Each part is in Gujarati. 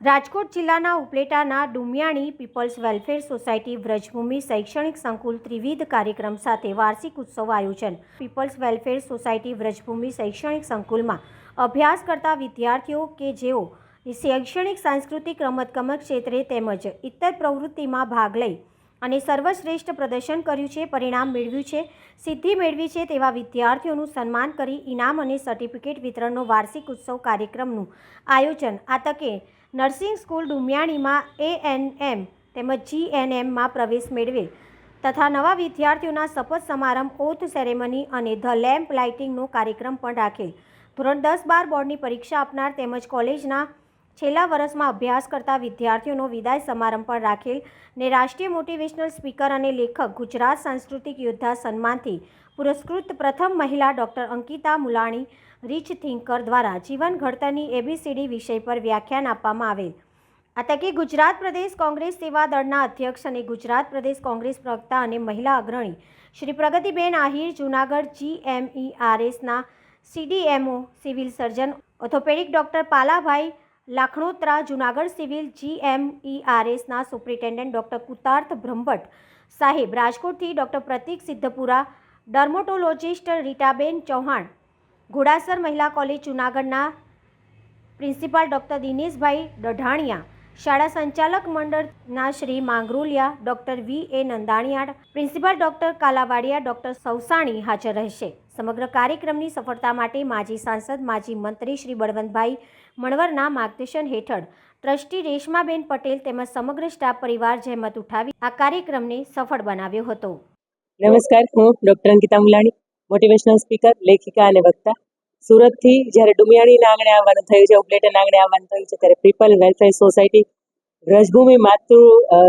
રાજકોટ જિલ્લાના ઉપલેટાના Dumiyani peoples welfare society Vrajbhumi શૈક્ષણિક સંકુલ ત્રિવિધ કાર્યક્રમ સાથે વાર્ષિક ઉત્સવ આયોજન. પીપલ્સ વેલફેર સોસાયટી વ્રજભૂમિ શૈક્ષણિક સંકુલમાં અભ્યાસ કરતા વિદ્યાર્થીઓ કે જેઓ શૈક્ષણિક, સાંસ્કૃતિક રમતગમત ક્ષેત્રે તેમજ ઇતર પ્રવૃત્તિમાં ભાગ લઈ અને સર્વશ્રેષ્ઠ પ્રદર્શન કર્યું છે, પરિણામ મેળવ્યું છે, સિદ્ધિ મેળવી છે તેવા વિદ્યાર્થીઓનું સન્માન કરી ઇનામ અને સર્ટિફિકેટ વિતરણનો વાર્ષિક ઉત્સવ કાર્યક્રમનું આયોજન. આ તકે નર્સિંગ સ્કૂલ ડુમિયાણીમાં એએનએમ તેમજ જીએનએમમાં પ્રવેશ મેળવેલ તથા નવા વિદ્યાર્થીઓના શપથ સમારંભ, ઓથ સેરેમની અને ધ લેમ્પ લાઇટિંગનો કાર્યક્રમ પણ રાખેલ ધોરણ દસ બાર બોર્ડની પરીક્ષા આપનાર તેમજ કોલેજના છેલ્લા વર્ષમાં અભ્યાસ કરતા વિદ્યાર્થીઓનો વિદાય સમારંભ પણ રાખેલ ને રાષ્ટ્રીય મોટિવેશનલ સ્પીકર અને લેખક, ગુજરાત સાંસ્કૃતિક યોદ્ધા સન્માનથી પુરસ્કૃત પ્રથમ મહિલા doctor Ankita Mulani, rich thinker દ્વારા જીવન ઘડતરની એબીસીડી વિષય પર વ્યાખ્યાન આપવામાં આવેલ. આ તકે ગુજરાત પ્રદેશ કોંગ્રેસ સેવા દળના અધ્યક્ષ અને ગુજરાત પ્રદેશ કોંગ્રેસ પ્રવક્તા અને મહિલા અગ્રણી Shri Pragatiben Ahir Junagadh જીએમઈઆરએસના CDMO civil surgeon, orthopaedic doctor Palabhai Lakhnotra Junagadh civil જીએમઈઆરએસના superintendent doctor Kutarth Brahmbhatt સાહેબ, રાજકોટથી ડૉક્ટર પ્રતિક સિદ્ધપુરા, ડર્મોટોલોજિસ્ટ રીટાબેન ચૌહાણ, ઘોડાસર મહિલા કોલેજ જુનાગઢના પ્રિન્સિપાલ ડૉક્ટર દિનેશભાઈ ડઢાણિયા શાળા સંચાલક મંડળના Shri Mangroliya, doctor V A Nandaniya principal doctor Kalavadiya, doctor Sausani હાજર રહેશે. સમગ્ર કાર્યક્રમની સફળતા માટે માજી સાંસદ, માજી મંત્રી શ્રી બળવંતભાઈ મણવરના માર્ગદર્શન હેઠળ ટ્રસ્ટી રેશમાબેન પટેલ તેમજ સમગ્ર સ્ટાફ પરિવાર જહેમત ઉઠાવી આ કાર્યક્રમને સફળ બનાવ્યો હતો. નમસ્કાર, હું doctor Ankita Mulani motivational speaker લેખિકા અને વક્તા. સુરતથી જ્યારે ડુમિયાણીના આંગણે આવવાનું થયું છે ઉપલેટના આંગણે આવવાનું થયું છે, ત્યારે પીપલ વેલફેર સોસાયટી વ્રજભૂમિ માતૃ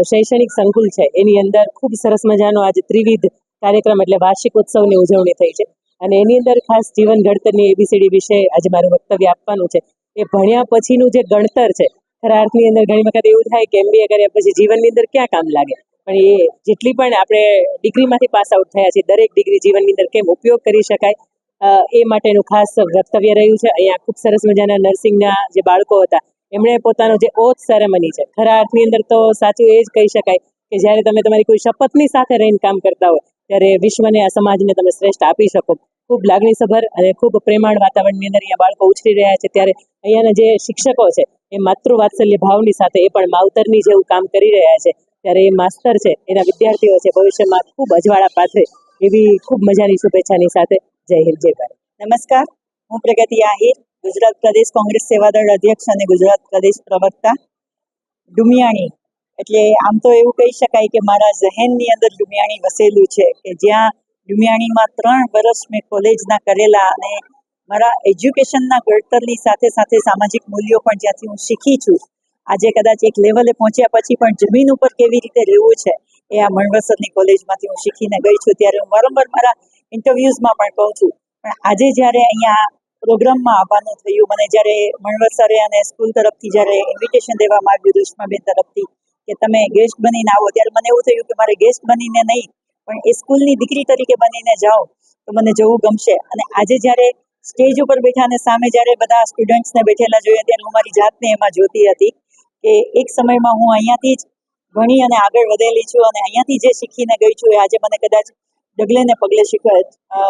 શૈક્ષણિક સંકુલ છે. એની અંદર ખૂબ સરસ મજાનો આજે ત્રિવિધ કાર્યક્રમ એટલે વાર્ષિક ઉત્સવની ઉજવણી થઈ છે. અને એની અંદર ખાસ જીવન ઘડતરની એબીસીડી વિશે આજે મારું વક્તવ્ય આપવાનું છે. એ ભણ્યા પછીનું જે ગણતર છે, ખરા અર્થની અંદર ઘણી વખત એવું થાય કે એમબીએ કર્યા પછી જીવનની અંદર ક્યાં કામ લાગે? પણ એ જેટલી પણ આપણે ડિગ્રીમાંથી પાસ આઉટ થયા છે દરેક ડિગ્રી જીવનની અંદર કેમ ઉપયોગ કરી શકાય એ માટેનું ખાસ વક્તવ્ય રહ્યું છે. અહીંયા ખૂબ સરસ મજાના નર્સિંગના જે બાળકો હતા, એમણે પોતાનો જે ઓથ સેરેમની છે, ખરા અર્થની અંદર તો સાચું એ જ કહી શકાય કે જ્યારે તમે તમારી કોઈ શપથની સાથે રહીને કામ કરતા હોય ત્યારે વિશ્વને આ સમાજને તમે શ્રેષ્ઠ આપી શકો. ખૂબ લાગણીસભર અને ખૂબ પ્રેમાળ વાતાવરણની અંદર અહીંયા બાળકો ઉછરી રહ્યા છે. ત્યારે અહીંયાના જે શિક્ષકો છે, એ માતૃવાત્સલ્ય ભાવની સાથે એ પણ માવતરની જેવું કામ કરી રહ્યા છે. ત્યારે એ માસ્તર છે, એના વિદ્યાર્થીઓ છે, ભવિષ્યમાં ખૂબ અજવાળા પાથરે એવી ખૂબ મજાની શુભેચ્છાની સાથે જય હિન્દ, જય ભારત. નમસ્કાર. હું પ્રગતિ આહિર, ગુજરાત પ્રદેશ કોંગ્રેસ સેવાદળ અધ્યક્ષ અને ગુજરાત પ્રદેશ પ્રવક્તા ડુમિયાણી એટલે આમ તો એવું કહી શકાય કે મારા જહેનની અંદર લુમિયાણી વસેલું છે કે જ્યાં લુમિયાણીમાં ત્રણ વર્ષ મેં કોલેજના કરેલા અને મારા એજ્યુકેશનના ઘડતરની સાથે સાથે સામાજિક મૂલ્યો પણ જ્યાંથી હું શીખી છું. આજે કદાચ એક લેવલે પહોંચ્યા પછી પણ જમીન ઉપર કેવી રીતે રહેવું છે એ આ મણવસરની કોલેજમાંથી હું શીખીને ગઈ છું ત્યારે હું વારંવાર મારા ઇન્ટરવ્યુઝમાં પણ કહું છું. પણ આજે જ્યારે અહીંયા પ્રોગ્રામમાં આવવાનું થયું, મને જ્યારે મણવસરે અને સ્કૂલ તરફથી જ્યારે ઇન્વિટેશન દેવામાં આવ્યું રેશમાબેન તરફથી કે તમે ગેસ્ટ બનીને આવો. ત્યારે મને એવું થયું કે મારે ગેસ્ટ બનીને નહીં, પણ એ સ્કૂલની દીકરી તરીકે બનીને જાઓ તો મને જવું ગમશે. અને આજે જ્યારે સ્ટેજ ઉપર બેઠા અને સામે જ્યારે બધા સ્ટુડન્ટ્સને બેઠેલા જોઈએ ત્યારે હું મારી જાતને એમાં જોતી હતી કે એક સમયમાં હું અહીંયાથી જ ભણી અને આગળ વધેલી છું અને અહીંયાથી જે શીખીને ગઈ છું એ આજે મને કદાચ ડગલે ને પગલે શીખ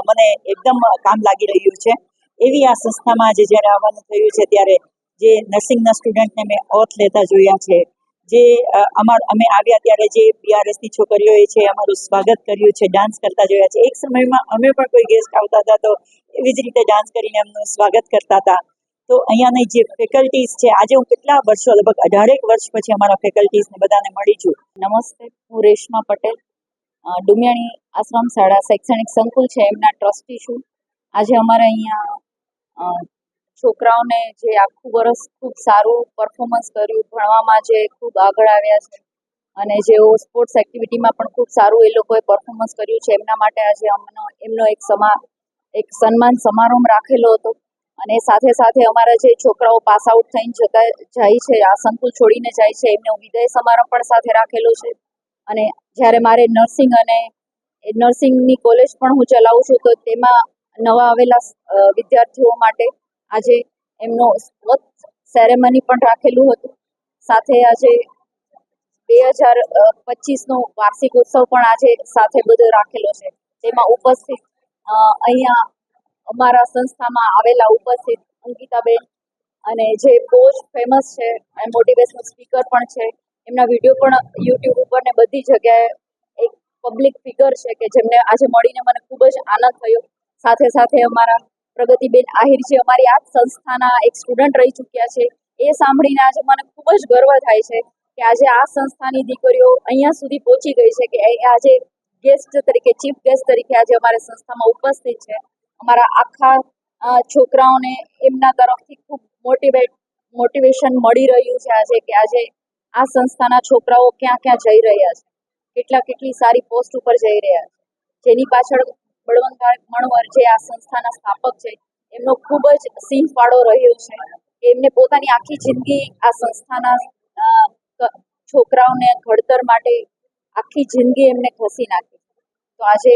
મને એકદમ કામ લાગી રહ્યું છે. એવી આ સંસ્થામાં આજે જ્યારે આવવાનું થયું છે, ત્યારે જે નર્સિંગના સ્ટુડન્ટને મેં ઓથ લેતા જોયા છે જે અમાર, અમે આવ્યા ત્યારે જે બીઆરએસની છોકરીઓએ છે, અમારું સ્વાગત કર્યું છે ડાન્સ કરતા જોયા છે. એક સમયમાં અમે પણ કોઈ ગેસ્ટ આવતા હતા, તો એવી જ રીતે ડાન્સ કરીને એમનું સ્વાગત કરતા હતા. તો અહીંયાની જે ફેકલ્ટીઝ છે, આજે હું કેટલા વર્ષો, લગભગ અઢારેક વર્ષ પછી અમારા ફેકલ્ટીઝને બધાને મળી છું. નમસ્તે, હું રેશમા પટેલ ડુમિયાણી આશ્રમ શાળા શૈક્ષણિક સંકુલ છે, એમના ટ્રસ્ટી છું. આજે અમારે અહીંયા છોકરાઓને જે આખું વર્ષ ખૂબ સારું પરફોર્મન્સ કર્યું, ભણવામાં જે ખૂબ આગળ આવ્યા છે અને જેઓ સ્પોર્ટ્સ એક્ટિવિટીમાં પણ ખૂબ સારું એ લોકોએ પરફોર્મન્સ કર્યું છે. એમના માટે આજે અમનો, એમનો એક સમા, એક સન્માન સમારંભ રાખેલો હતો અને સાથે સાથે અમારા જે છોકરાઓ પાસ આઉટ થઈને જતા, જાય છે, આ સંકુલ છોડીને જાય છે, એમનો વિદાય સમારંભ પણ સાથે રાખેલો છે. અને જ્યારે મારે નર્સિંગ અને નર્સિંગની કોલેજ પણ હું ચલાવું છું, તો તેમાં નવા આવેલા વિદ્યાર્થીઓ માટે આજે એમનો સેરેમની પણ રાખેલું હતું. સાથે આજે બે હજાર પચીસનો વાર્ષિક ઉત્સવ પણ આજે સાથે બધો રાખેલો છે. તેમાં ઉપસ્થિત અહીંયા અમારા સંસ્થામાં આવેલા ઉપસ્થિત અંકિતાબેન અને જે બહુ જ ફેમસ છે મોટિવેશનલ સ્પીકર પણ છે. એમના વીડિયો પણ યુટ્યુબ ઉપર ને બધી જગ્યાએ એક પબ્લિક ફિગર છે કે જેમને આજે મળીને મને ખૂબ જ આનંદ થયો. સાથે સાથે અમારા પ્રગતિબેન આહિર જે અમારી આ સંસ્થાના એક સ્ટુડન્ટ રહી ચૂક્યા છે. એ સાંભળીને આજે મને ખૂબ જ ગર્વ થાય છે કે આજે આ સંસ્થાની દીકરીઓ અહીંયા સુધી પહોંચી ગઈ છે કે આજે ગેસ્ટ તરીકે ચીફ ગેસ્ટ તરીકે આજે અમારી સંસ્થામાં ઉપસ્થિત છે. અમારા આખા છોકરાઓને એમના તરફથી ખૂબ મોટિવેટ મોટિવેશન મળી રહ્યું છે આજે કે આજે આ સંસ્થાના છોકરાઓ ક્યાં ક્યાં જઈ રહ્યા છે. કેટલા કેટલી સારી પોસ્ટ ઉપર જઈ રહ્યા છે. જેની પાછળ બળવંતભાઈ મણવર જે આ સંસ્થાના સ્થાપક છે, એમનો ખૂબ જ સિંહ ફાળો રહ્યો છે. એમને પોતાની આખી જિંદગી આ સંસ્થાના છોકરાઓને ઘડતર માટે આખી જિંદગી એમને ઘસી નાખી. તો આજે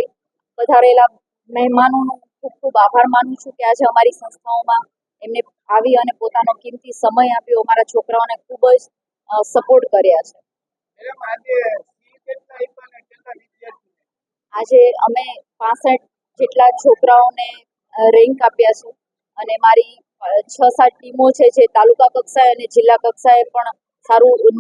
પધારેલા મહેમાનોનો ખૂબ ખૂબ આભાર માનું છું કે આજે અમારી સંસ્થાઓમાં એમને આવી અને પોતાનો કિંમતી સમય આપ્યો, અમારા છોકરાઓને ખૂબ જ સપોર્ટ કર્યા છે. આજે અમે પાસઠ જેટલા છોકરાઓને રેન્ક આપ્યા છે. અને મારી છ સાત ટીમો છે જે તાલુકા કક્ષાએ અને જિલ્લા કક્ષાએ પણ સારું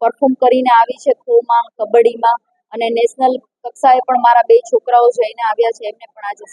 પરફોર્મ કરીને આવી છે ખોમાં, કબડ્ડીમાં. અને નેશનલ કક્ષાએ પણ મારા બે છોકરાઓ જઈને આવ્યા છે, એમને પણ આજે